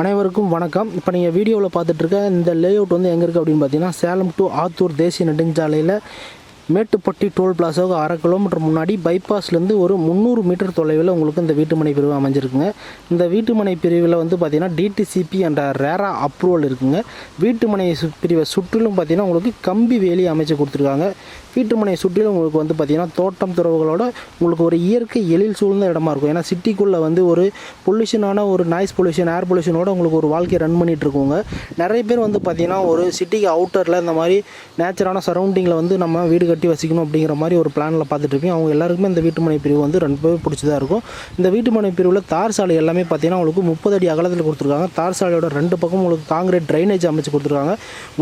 அனைவருக்கும் வணக்கம். இப்போ நீங்கள் வீடியோவில் பார்த்துட்ருக்க இந்த இந்த லேஅவுட் வந்து எங்கே இருக்குது அப்படின்னு பார்த்தீங்கன்னா சேலம் டு ஆத்தூர் தேசிய நெடுஞ்சாலையில் மேட்டுப்பட்டி டோல் பிளாசாவுக்கு அரை கிலோமீட்டர் முன்னாடி பைபாஸ்லேருந்து ஒரு முந்நூறு மீட்டர் தொலைவில் உங்களுக்கு இந்த வீட்டுமனை பிரிவு அமைஞ்சிருக்குங்க. இந்த வீட்டுமனை பிரிவில் வந்து பார்த்திங்கன்னா டிடிசிபி என்ற ரேரா அப்ரூவல் இருக்குங்க. வீட்டுமனை சு- பிரிவை சுற்றிலும் பார்த்தீங்கன்னா உங்களுக்கு கம்பி வேலி அமைச்சு கொடுத்துருக்காங்க. வீட்டுமனை சுற்றிலும் உங்களுக்கு வந்து பார்த்திங்கன்னா தோட்டம் துறவுகளோட உங்களுக்கு ஒரு இயற்கை எழில் சூழ்ந்த இடமா இருக்கும். ஏன்னா சிட்டிக்குள்ளே வந்து ஒரு பொல்யூஷனான ஒரு நாய்ஸ் பொல்யூஷன் ஏர் பொல்யூஷனோட உங்களுக்கு ஒரு வாழ்க்கையை ரன் பண்ணிகிட்டு இருக்கோங்க. நிறைய பேர் வந்து பார்த்தீங்கன்னா ஒரு சிட்டிக்கு அவுட்டரில் இந்த மாதிரி நேச்சரான சரௌண்டிங்கில் வந்து நம்ம வீடு கட்டி கட்டி வசிக்கணும் அப்படிங்கிற மாதிரி ஒரு பிளானில் பார்த்துட்ருக்கேன். அவங்க எல்லாருக்குமே இந்த வீட்டுமனை பிரிவு வந்து ரொம்பவே பிடிச்சதாக இருக்கும். இந்த வீட்டுமனை பிரிவில் தார் சாலை எல்லாமே பார்த்தீங்கன்னா உங்களுக்கு முப்பது அடி அகலத்தில் கொடுத்துருக்காங்க. தார் சாலையோட ரெண்டு பக்கம் உங்களுக்கு காங்கிரீட் ட்ரைனேஜ் அமைச்சு கொடுத்துருக்காங்க.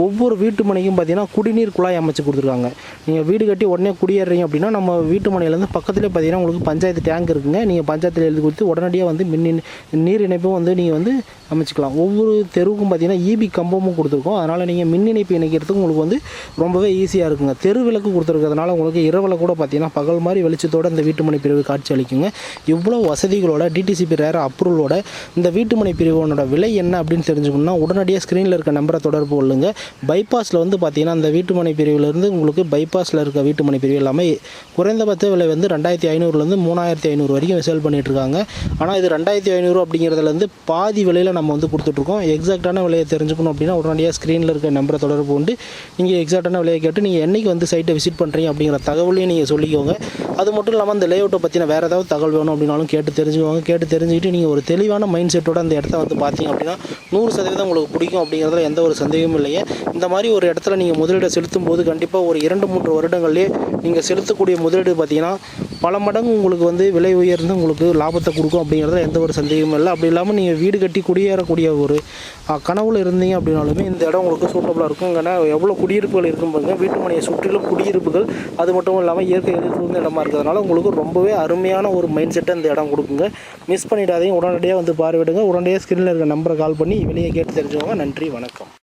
ஒவ்வொரு வீட்டு மனைக்கும் பார்த்தீங்கன்னா குடிநீர் குழாய் அமைச்சு கொடுத்துருக்காங்க. நீங்கள் வீடு கட்டி உடனே குடியேறீங்க அப்படின்னா நம்ம வீட்டு மனையிலேருந்து பக்கத்துலேயே பார்த்தீங்கன்னா உங்களுக்கு பஞ்சாயத்து டேங்க் இருக்குங்க. நீங்கள் பஞ்சாயத்தில் எழுதி கொடுத்து உடனடியாக வந்து மின் நீர் இணைப்பும் வந்து நீங்கள் வந்து அமைச்சிக்கலாம். ஒவ்வொரு தெருவுக்கும் பார்த்தீங்கன்னா ஈபி கம்பமும் கொடுத்துருக்கோம். அதனால் நீங்கள் மின் இணைப்பு இணைக்கிறதுக்கு உங்களுக்கு வந்து ரொம்பவே ஈஸியாக இருக்குங்க. தெரு விளக்கு கொடுத்துருக்கிறதுனால உங்களுக்கு இரவில் கூட பார்த்தீங்கன்னா பகல் மாதிரி வெளிச்சத்தோட இந்த வீட்டுமனை பிரிவு காட்சி அளிக்குங்க. இவ்வளோ வசதிகளோட டிடிசிபி ரேர அப்ரூவலோட இந்த வீட்டுமனை பிரிவோனோட விலை என்ன அப்படின்னு தெரிஞ்சுக்கணும்னா உடனடியாக ஸ்க்ரீனில் இருக்க நம்பரை தொடர்பு கொள்ளுங்க. பைபாஸில் வந்து பார்த்தீங்கன்னா அந்த வீட்டுமனை பிரிவிலேருந்து உங்களுக்கு பைபாஸில் இருக்க வீட்டுமனை பிரிவு எல்லாமே குறைந்தபட்ச விலை வந்து ரெண்டாயிரத்தி ஐநூறுலேருந்து மூணாயிரத்தி ஐநூறு வரைக்கும் சேல் பண்ணிட்டு இருக்காங்க ஆனால் இது ரெண்டாயிரத்தி ஐநூறு அப்படிங்கிறதுலேருந்து பாதி விலையில் நம்ம வந்து கொடுத்துட்ருக்கோம் எக்ஸாக்டான விலையை தெரிஞ்சுக்கணும் அப்படின்னா உடனடியாக ஸ்க்ரீனில் இருக்க நம்பரை தொடர்பு கொண்டு நீங்கள் எக்ஸாக்டான விலையை கேட்டு நீங்கள் என்னைக்கு வந்து சைட்டை விசிட் பண்ணுறீங்க அப்படிங்கிற தகவலையும் நீங்கள் சொல்லிக்கோங்க. அது மட்டும் இல்லாமல் அந்த லேஅவுட்டை பற்றின வேறு ஏதாவது தகவல் வேணும் அப்படின்னாலும் கேட்டு தெரிஞ்சுக்கோங்க. கேட்டு தெரிஞ்சுக்கிட்டு நீங்கள் ஒரு தெளிவான மைண்ட் செட்டோட அந்த இடத்த வந்து பார்த்தீங்க அப்படின்னா நூறு சதவீதம் உங்களுக்கு பிடிக்கும் அப்படிங்கிறதுல எந்த ஒரு சந்தேகமும் இல்லையே இந்த மாதிரி ஒரு இடத்துல நீங்கள் முதலீடை செலுத்தும் போது கண்டிப்பாக ஒரு இரண்டு மூன்று வருடங்கள்லேயே நீங்கள் செலுத்தக்கூடிய முதலீடு பார்த்தீங்கன்னா பல மடங்கு உங்களுக்கு வந்து விலை உயர்ந்து உங்களுக்கு லாபத்தை கொடுக்கும் அப்படிங்கிறதுல எந்த ஒரு சந்தேகமும் இல்லை. அப்படி இல்லாமல் நீங்கள் வீடு கட்டி குடியேறக்கூடிய ஒரு கனவில் கனவுல இருந்தீங்க அப்படின்னாலுமே இந்த இடம் உங்களுக்கு சூட்டபுளாக இருக்கும். ஏன்னா எவ்வளோ குடியிருப்புகள் இருக்கும் பாருங்க. வீட்டு மனையை சுற்றிலும் குடியிருப்புகள். அது மட்டும் இல்லாமல் இயற்கை எழில் சூழ்ந்த இடமா இருக்கிறதுனால உங்களுக்கு ரொம்பவே அருமையான ஒரு மைண்ட் செட்டை இந்த இடம் கொடுக்குங்க. மிஸ் பண்ணிடாதீங்க. உடனடியாக வந்து பார்வையிடுங்க. உடனடியாக ஸ்க்ரீனில் இருக்க நம்பரை கால் பண்ணி வெளியே கேட்டு தெரிஞ்சுக்கோங்க. நன்றி. வணக்கம்.